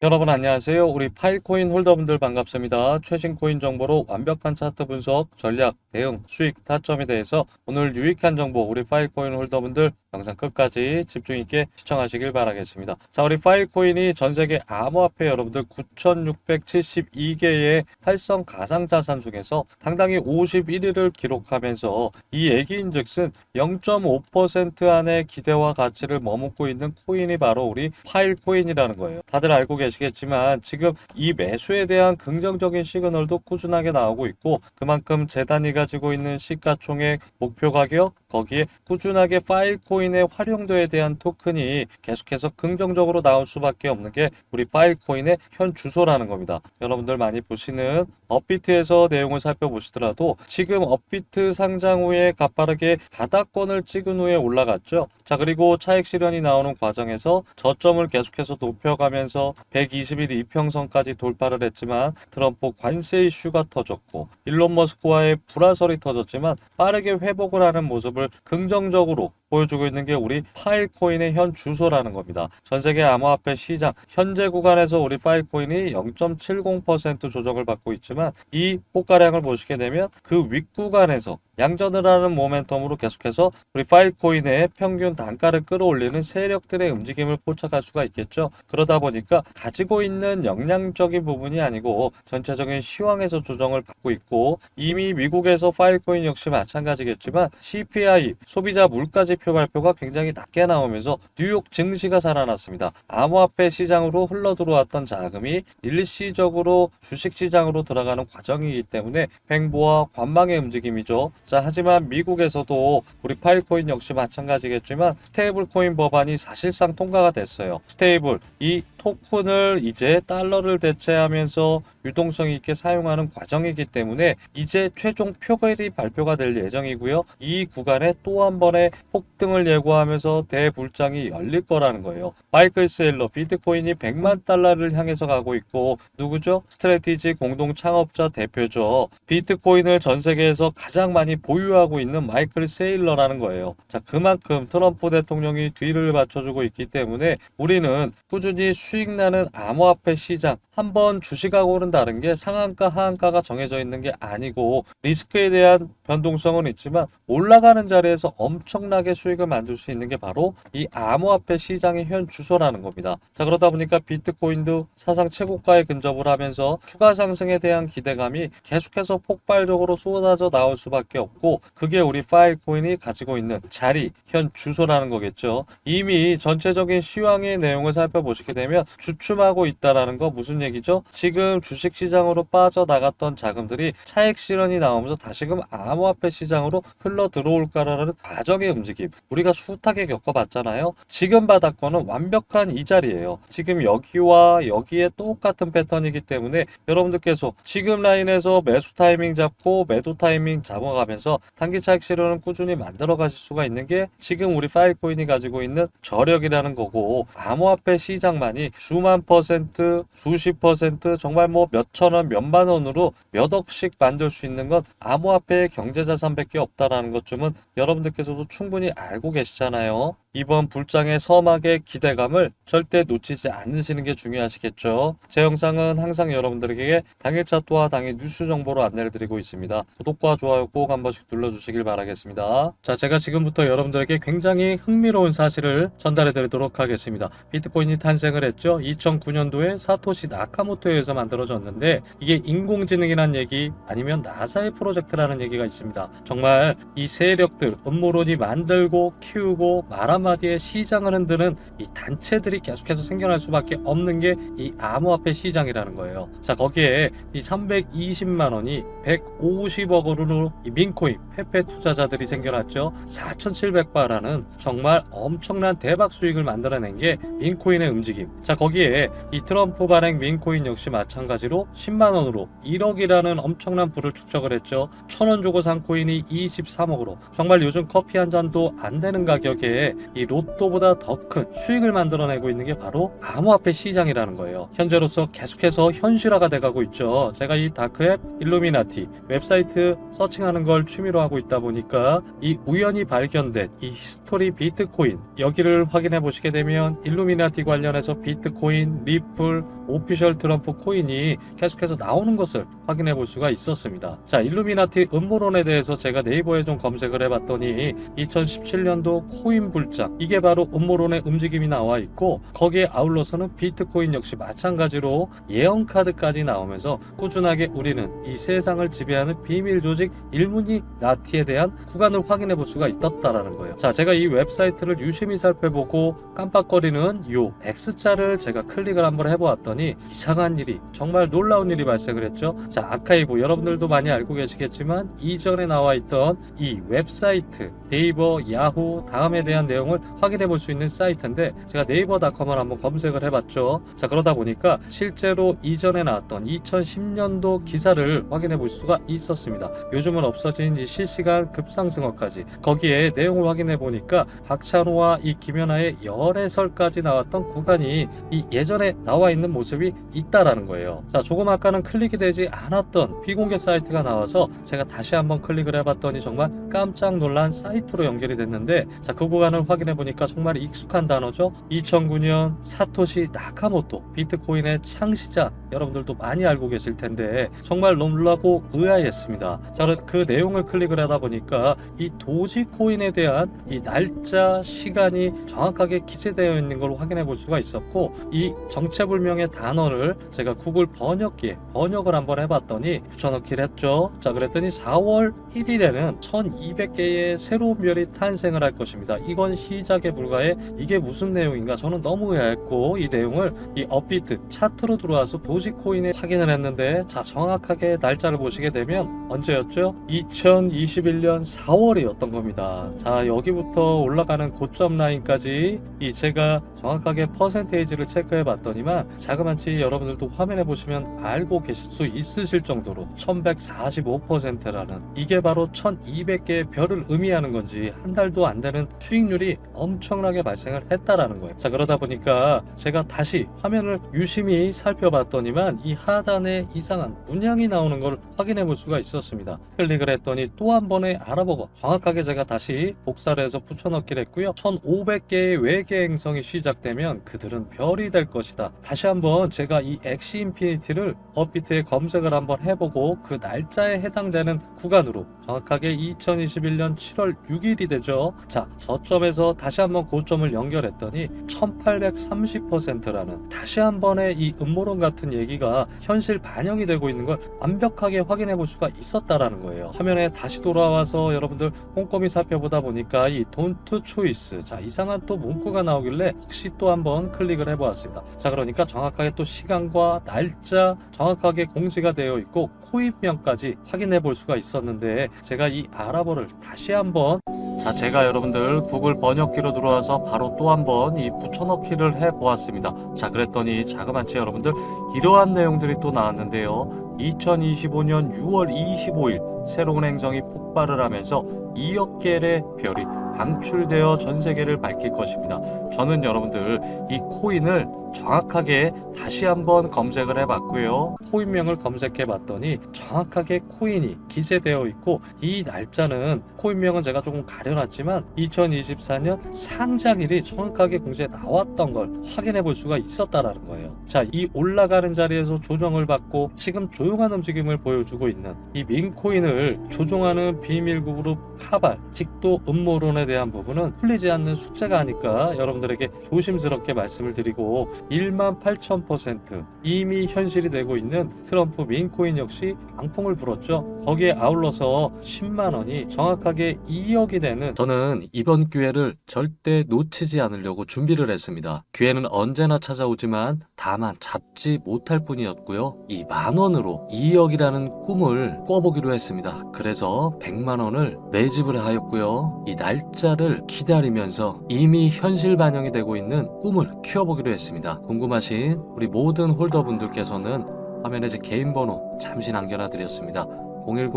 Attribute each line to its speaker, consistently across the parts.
Speaker 1: 여러분 안녕하세요. 우리 파일코인 홀더분들 반갑습니다. 최신 코인 정보로 완벽한 차트 분석, 전략, 대응, 수익, 타점에 대해서 오늘 유익한 정보 우리 파일코인 홀더분들 영상 끝까지 집중 있게 시청하시길 바라겠습니다. 자, 우리 파일코인이 전 세계 암호화폐 여러분들 9,672개의 활성 가상 자산 중에서 당당히 51위를 기록하면서 이 얘기인즉슨 0.5% 안에 기대와 가치를 머금고 있는 코인이 바로 우리 파일코인이라는 거예요. 다들 알고 계시 겠지만 지금 이 매수에 대한 긍정적인 시그널도 꾸준하게 나오고 있고 그만큼 재단이 가지고 있는 시가총액 목표 가격 거기에 꾸준하게 파일코인의 활용도에 대한 토큰이 계속해서 긍정적으로 나올 수밖에 없는 게 우리 파일코인의 현 주소라는 겁니다. 여러분들 많이 보시는 업비트에서 내용을 살펴보시더라도 지금 업비트 상장 후에 가파르게 바닥권을 찍은 후에 올라갔죠. 자 그리고 차익 실현이 나오는 과정에서 저점을 계속해서 높여가면서 120일 이평선까지 돌파를 했지만 트럼프 관세 이슈가 터졌고 일론 머스크와의 불화설이 터졌지만 빠르게 회복을 하는 모습을 긍정적으로 보여주고 있는 게 우리 파일코인의 현 주소라는 겁니다. 전 세계 암호화폐 시장 현재 구간에서 우리 파일코인이 0.70% 조정을 받고 있지만 이 호가량을 보시게 되면 그 윗구간에서 양전을 하는 모멘텀으로 계속해서 우리 파일코인의 평균 단가를 끌어올리는 세력들의 움직임을 포착할 수가 있겠죠. 그러다 보니까 가지고 있는 역량적인 부분이 아니고 전체적인 시황에서 조정을 받고 있고 이미 미국에서 파일코인 역시 마찬가지겠지만 CPI 소비자 물가지표 발표가 굉장히 낮게 나오면서 뉴욕 증시가 살아났습니다. 암호화폐 시장으로 흘러 들어왔던 자금이 일시적으로 주식시장으로 들어가는 과정이기 때문에 횡보와 관망의 움직임이죠. 자, 하지만 미국에서도 우리 파일코인 역시 마찬가지겠지만 스테이블 코인 법안이 사실상 통과가 됐어요. 스테이블, 이 토큰을 이제 달러를 대체하면서 유동성 있게 사용하는 과정이기 때문에 이제 최종 표결이 발표가 될 예정이고요. 이 구간에 또 한 번의 폭등을 예고하면서 대불장이 열릴 거라는 거예요. 마이클 세일러 비트코인이 100만 달러를 향해서 가고 있고 누구죠? 스트레티지 공동 창업자 대표죠. 비트코인을 전 세계에서 가장 많이 보유하고 있는 마이클 세일러라는 거예요. 자, 그만큼 트럼프 대통령이 뒤를 받쳐주고 있기 때문에 우리는 꾸준히 수익 나는 암호화폐 시장 한번 주식하고 오른다는 게 상한가 하한가가 정해져 있는 게 아니고 리스크에 대한 변동성은 있지만 올라가는 자리에서 엄청나게 수익을 만들 수 있는 게 바로 이 암호화폐 시장의 현 주소라는 겁니다. 자 그러다 보니까 비트코인도 사상 최고가에 근접을 하면서 추가 상승에 대한 기대감이 계속해서 폭발적으로 쏟아져 나올 수밖에 없고 그게 우리 파일코인이 가지고 있는 자리 현 주소라는 거겠죠. 이미 전체적인 시황의 내용을 살펴보시게 되면 주춤하고 있다라는 거 무슨 얘기죠? 지금 주식 시장으로 빠져나갔던 자금들이 차익 실현이 나오면서 다시금 암호화폐 시장으로 흘러 들어올까라는 과정의 움직임 우리가 숱하게 겪어봤잖아요. 지금 바닥권은 완벽한 이 자리예요. 지금 여기와 여기에 똑같은 패턴이기 때문에 여러분들께서 지금 라인에서 매수 타이밍 잡고 매도 타이밍 잡아가면서 단기 차익 실현을 꾸준히 만들어 가실 수가 있는 게 지금 우리 파일코인이 가지고 있는 저력이라는 거고 암호화폐 시장만이 수만 퍼센트, 수십 퍼센트, 정말 뭐 몇천 원, 몇만 원으로 몇 억씩 만들 수 있는 건 암호화폐의 경제자산밖에 없다라는 것쯤은 여러분들께서도 충분히 알고 계시잖아요. 이번 불장의 서막의 기대감을 절대 놓치지 않으시는 게 중요하시겠죠. 제 영상은 항상 여러분들에게 당일 차트와 당일 뉴스 정보로 안내를 드리고 있습니다. 구독과 좋아요 꼭 한 번씩 눌러주시길 바라겠습니다. 자, 제가 지금부터 여러분들에게 굉장히 흥미로운 사실을 전달해 드리도록 하겠습니다. 비트코인이 탄생을 했죠. 2009년도에 사토시 나카모토에 의해서 만들어졌는데 이게 인공지능이란 얘기 아니면 나사의 프로젝트라는 얘기가 있습니다. 정말 이 세력들, 음모론이 만들고 키우고 말 한마디에 시장을 흔드는 이 단체들이 계속해서 생겨날 수밖에 없는 게 이 암호화폐 시장이라는 거예요. 자 거기에 이 320만 원이 150억 원으로 이 민코인 페페 투자자들이 생겨났죠. 4,700바라는 정말 엄청난 대박 수익을 만들어낸 게 민코인의 움직임. 자 거기에 이 트럼프 발행 민코인 역시 마찬가지로 10만 원으로 1억이라는 엄청난 부를 축적을 했죠. 1,000원 주고 산 코인이 23억으로 정말 요즘 커피 한 잔도 안 되는 가격에 이 로또보다 더 큰 수익을 만들어내고 있는 게 바로 암호화폐 시장이라는 거예요. 현재로서 계속해서 현실화가 돼가고 있죠. 제가 이 다크앱 일루미나티 웹사이트 서칭하는 걸 취미로 하고 있다 보니까 이 우연히 발견된 이 히스토리 비트코인 여기를 확인해 보시게 되면 일루미나티 관련해서 비트코인, 리플, 오피셜 트럼프 코인이 계속해서 나오는 것을 확인해 볼 수가 있었습니다. 자, 일루미나티 음모론에 대해서 제가 네이버에 좀 검색을 해봤더니 2017년도 코인 불장 이게 바로 음모론의 움직임이 나와 있고 거기에 아울러서는 비트코인 역시 마찬가지로 예언 카드까지 나오면서 꾸준하게 우리는 이 세상을 지배하는 비밀 조직 일문이 나티에 대한 구간을 확인해 볼 수가 있었다라는 거예요. 자, 제가 이 웹사이트를 유심히 살펴보고 깜빡거리는 요 X자를 제가 클릭을 한번 해보았더니 이상한 일이 정말 놀라운 일이 발생을 했죠. 자, 아카이브 여러분들도 많이 알고 계시겠지만 이전에 나와 있던 이 웹사이트 네이버, 야후 다음에 대한 내용 을 확인해 볼 수 있는 사이트인데 제가 네이버닷컴을 한번 검색을 해봤죠. 자, 그러다 보니까 실제로 이전에 나왔던 2010년도 기사를 확인해 볼 수가 있었습니다. 요즘은 없어진 이 실시간 급상승어까지 거기에 내용을 확인해 보니까 박찬호와 이 김연아의 열애설까지 나왔던 구간이 이 예전에 나와 있는 모습이 있다라는 거예요. 자, 조금 아까는 클릭이 되지 않았던 비공개 사이트가 나와서 제가 다시 한번 클릭을 해봤더니 정말 깜짝 놀란 사이트로 연결이 됐는데 자, 그 구간을 확인 해 보니까 정말 익숙한 단어죠. 2009년 사토시 나카모토 비트코인의 창시자 여러분들도 많이 알고 계실 텐데 정말 놀라고 의아했습니다. 자, 그 내용을 클릭을 하다 보니까 이 도지코인에 대한 이 날짜, 시간이 정확하게 기재되어 있는 걸 확인해 볼 수가 있었고 이 정체불명의 단어를 제가 구글 번역기에 번역을 한번 해봤더니 붙여넣기를 했죠. 자, 그랬더니 4월 1일에는 1200개의 새로운 별이 탄생을 할 것입니다. 이건 시작에 불과해 이게 무슨 내용인가 저는 너무 의아했고 이 내용을 이 업비트 차트로 들어와서 도지코인에 확인을 했는데 자 정확하게 날짜를 보시게 되면 언제였죠? 2021년 4월이었던 겁니다. 자 여기부터 올라가는 고점 라인까지 이 제가 정확하게 퍼센테이지를 체크해 봤더니만 자그마치 여러분들도 화면에 보시면 알고 계실 수 있으실 정도로 1145%라는 이게 바로 1200개의 별을 의미하는 건지 한 달도 안 되는 수익률이 엄청나게 발생을 했다라는 거예요. 자 그러다 보니까 제가 다시 화면을 유심히 살펴봤더니만 이 하단에 이상한 문양이 나오는 걸 확인해 볼 수가 있었습니다. 클릭을 했더니 또 한 번에 알아보고 정확하게 제가 다시 복사를 해서 붙여넣기를 했고요. 1500개의 외계 행성이 시작되면 그들은 별이 될 것이다. 다시 한번 제가 이 엑시 인피니티를 업비트에 검색을 한번 해보고 그 날짜에 해당되는 구간으로 정확하게 2021년 7월 6일이 되죠. 자, 저점에서 다시 한번 고점을 연결했더니 1830%라는 다시 한 번의 이 음모론 같은 얘기가 현실 반영이 되고 있는 걸 완벽하게 확인해 볼 수가 있었다라는 거예요. 화면에 다시 돌아와서 여러분들 꼼꼼히 살펴보다 보니까 이 돈트 초이스 자 이상한 또 문구가 나오길래 혹시 또 한번 클릭을 해보았습니다. 자 그러니까 정확하게 또 시간과 날짜 정확하게 공지가 되어 있고 코인명까지 확인해 볼 수가 있었는데 제가 이 알아보를 다시 한번 자 제가 여러분들 구글 번역기로 들어와서 바로 또 한번 이 붙여넣기를 해 보았습니다. 자 그랬더니 자그마치 여러분들 이러한 내용들이 또 나왔는데요. 2025년 6월 25일 새로운 행성이 폭발을 하면서 2억 개의 별이 방출되어 전 세계를 밝힐 것입니다. 저는 여러분들 이 코인을 정확하게 다시 한번 검색을 해봤고요. 코인명을 검색해 봤더니 정확하게 코인이 기재되어 있고 이 날짜는 코인명은 제가 조금 가려놨지만 2024년 상장일이 정확하게 공지에 나왔던 걸 확인해 볼 수가 있었다라는 거예요. 자, 이 올라가는 자리에서 조정을 받고 지금 조용한 움직임을 보여주고 있는 이 민코인을 조종하는 비밀 그룹 카발, 직도 음모론에 대한 부분은 풀리지 않는 숙제가 아닐까 여러분들에게 조심스럽게 말씀을 드리고 1만 8천% 이미 현실이 되고 있는 트럼프 민코인 역시 강풍을 불었죠. 거기에 아울러서 10만 원이 정확하게 2억이 되는 저는 이번 기회를 절대 놓치지 않으려고 준비를 했습니다. 기회는 언제나 찾아오지만 다만 잡지 못할 뿐이었고요. 이 만 원으로 2억이라는 꿈을 꿔보기로 했습니다. 그래서 100만 원을 매집을 하였고요. 이 날짜를 기다리면서 이미 현실 반영이 되고 있는 꿈을 키워보기로 했습니다. 궁금하신 우리 모든 홀더분들께서는 화면에 제 개인 번호 잠시 남겨놔 드렸습니다. 010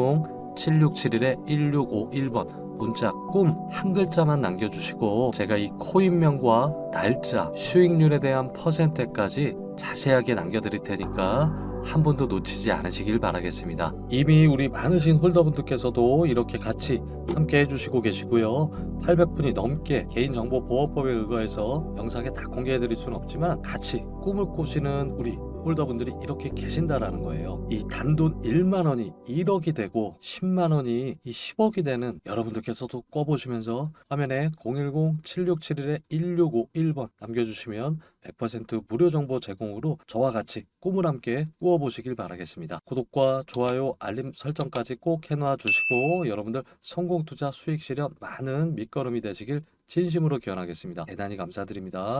Speaker 1: 010-7671-1651번 문자 꿈 한 글자만 남겨주시고 제가 이 코인명과 날짜, 수익률에 대한 퍼센트까지 자세하게 남겨드릴 테니까 한 번도 놓치지 않으시길 바라겠습니다. 이미 우리 많으신 홀더분들께서도 이렇게 같이 함께 해주시고 계시고요. 800분이 넘게 개인정보보호법에 의거해서 영상에 다 공개해드릴 수는 없지만 같이 꿈을 꾸시는 우리 홀더분들이 이렇게 계신다라는 거예요. 이 단돈 1만 원이 1억이 되고 10만 원이 이 10억이 되는 여러분들께서도 꿔보시면서 화면에 010-7671-1651번 남겨주시면 100% 무료 정보 제공으로 저와 같이 꿈을 함께 꾸어보시길 바라겠습니다. 구독과 좋아요, 알림 설정까지 꼭 해놔 주시고 여러분들 성공 투자 수익 실현 많은 밑거름이 되시길 진심으로 기원하겠습니다. 대단히 감사드립니다.